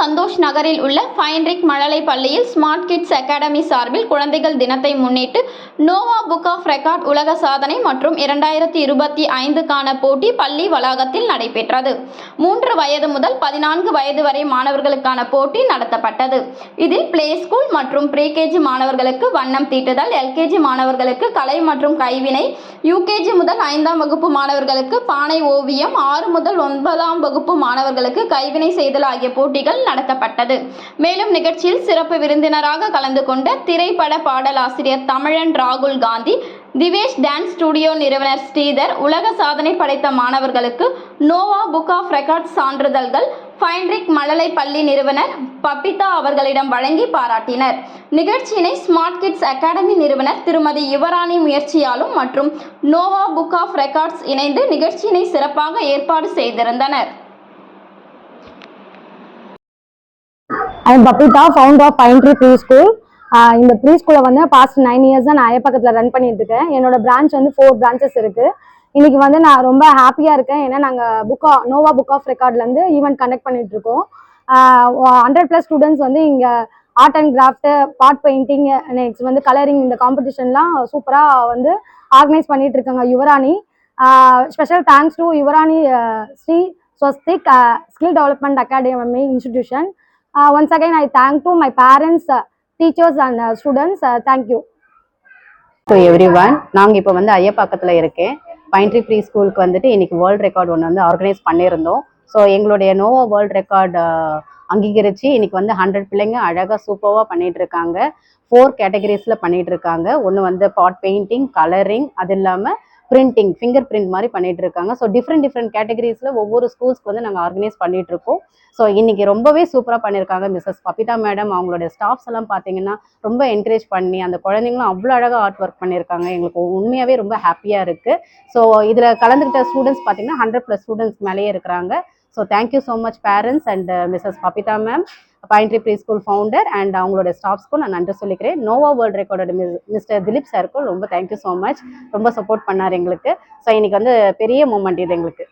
சந்தோஷ் நகரில் உள்ள ஃபைன்ரிக் மழலை பள்ளியில் ஸ்மார்ட் கிட்ஸ் அகாடமி சார்பில் குழந்தைகள் தினத்தை முன்னிட்டு நோவா புக் ஆஃப் ரெக்கார்ட் உலக சாதனை மற்றும் இரண்டாயிரத்தி இருபத்தி ஐந்துக்கான போட்டி பள்ளி வளாகத்தில் நடைபெற்றது. மூன்று வயது முதல் பதினான்கு வயது வரை மாணவர்களுக்கான போட்டி நடத்தப்பட்டது. இதில் பிளே ஸ்கூல் மற்றும் ப்ரீகேஜி மாணவர்களுக்கு வண்ணம் தீட்டுதல் எல்கேஜி மாணவர்களுக்கு கலை மற்றும் கைவினை யூகேஜி முதல் ஐந்தாம் வகுப்பு மாணவர்களுக்கு பானை ஓவியம் ஆறு முதல் ஒன்பதாம் வகுப்பு மாணவர்களுக்கு கைவினை செய்தல் ஆகிய போட்டிகள் நடத்தப்பட்டது மேலும் நிகழ்ச்சியில் சிறப்பு விருந்தினராக கலந்து கொண்ட திரைப்பட பாடலாசிரியர் தமிழன் ராகுல் காந்தி திவேஷ் டான்ஸ் ஸ்டுடியோ நிறுவனர் ஸ்ரீதர் உலக சாதனை படைத்த மாணவர்களுக்கு நோவா புக் ஆஃப் ரெக்கார்ட் சான்றிதழ்கள் ஃபைன்ரிக் மழலை பள்ளி நிறுவனர் பப்பிதா அவர்களிடம் வழங்கி பாராட்டினர். நிகழ்ச்சியினை ஸ்மார்ட் கிட்ஸ் அகாடமி நிறுவனர் திருமதி யுவராணி முயற்சியாலும் மற்றும் நோவா புக் ஆஃப் ரெக்கார்ட்ஸ் இணைந்து நிகழ்ச்சியினை சிறப்பாக ஏற்பாடு செய்திருந்தனர். I Babita founder of Pinetree preschool இந்த ப்ரீ ஸ்கூலை வந்து பாஸ்ட் நைன் இயர்ஸ் தான் நான் பக்கத்தில் ரன் பண்ணிட்டு இருக்கேன் என்னோட பிரான்ச் வந்து ஃபோர் பிரான்ச்சஸ் இருக்கு. இன்னைக்கு வந்து நான் ரொம்ப ஹாப்பியாக இருக்கேன். ஏன்னா நாங்கள் புக் நோவா புக் ஆஃப் ரெக்கார்ட்லேருந்து ஈவெண்ட் கண்டக்ட் பண்ணிட்டு இருக்கோம் ஹண்ட்ரட் ப்ளஸ் ஸ்டூடெண்ட்ஸ் வந்து இங்கே art and craft pot painting next வந்து கலரிங் இந்த காம்படிஷன்லாம் சூப்பராக வந்து ஆர்கனைஸ் பண்ணிட்டு இருக்காங்க Yuvarani special thanks to Yuvarani Sri Swastik skill development academy institution once again I thank to my parents teachers and students thank you so everyone நாங்கள் இப்போ வந்து ஐயப்பாக்கத்தில் இருக்கேன். பைன்ட்ரி ப்ரீ ஸ்கூலுக்கு வந்துட்டு இன்னைக்கு வேர்ல்ட் ரெக்கார்ட் ஒன்று வந்து ஆர்கனைஸ் பண்ணியிருந்தோம். ஸோ எங்களுடைய நோவா வேர்ல்ட் ரெக்கார்டு அங்கீகரித்து இன்னைக்கு வந்து ஹண்ட்ரட் பிள்ளைங்க அழகாக சூப்பராக பண்ணிட்டு இருக்காங்க. ஃபோர் கேட்டகரிஸில் பண்ணிட்டு இருக்காங்க. ஒன்று வந்து பாட் பெயிண்டிங் கலரிங் அது இல்லாமல் பிரிண்டிங் ஃபிங்கர் பிரிண்ட் மாதிரி பண்ணிட்டு இருக்காங்க ஸோ டிஃப்ரெண்ட் டிஃப்ரெண்ட் கேட்டகரிஸில் ஒவ்வொரு ஸ்கூல்ஸ்க்கு வந்து நாங்கள் ஆர்கனைஸ் பண்ணிட்டு இருக்கோம் ஸோ இன்னைக்கு ரொம்பவே சூப்பராக பண்ணியிருக்காங்க மிஸ்ஸஸ் பபிதா மேடம் அவங்களோட ஸ்டாஃப்ஸ் எல்லாம் பார்த்தீங்கன்னா ரொம்ப என்கரேஜ் பண்ணி அந்த குழந்தைங்களும் அவ்வளோ அழகாக ஆர்ட் ஒர்க் பண்ணியிருக்காங்க எங்களுக்கு உண்மையாகவே ரொம்ப ஹாப்பியாக இருக்குது ஸோ இதில் கலந்துக்கிட்ட ஸ்டூடெண்ட்ஸ் பார்த்தீங்கன்னா ஹண்ட்ரட் ப்ளஸ் ஸ்டூடெண்ட்ஸ் மேலேயே இருக்கிறாங்க. So thank you so much parents and Mrs Babita ma'am Pinetree preschool founder and அவங்களோட ஸ்டாஃப்ஸ்க்கும் நான் நன்றி சொல்லிக்கிறேன். நோவா வேர்ல்ட் ரெக்கார்டோட மிஸ்டர் திலீப் சாருக்கும் ரொம்ப தேங்க்யூ ஸோ மச் ரொம்ப சப்போர்ட் பண்ணார் எங்களுக்கு. ஸோ இன்னைக்கு வந்து பெரிய மூமெண்ட் இது எங்களுக்கு.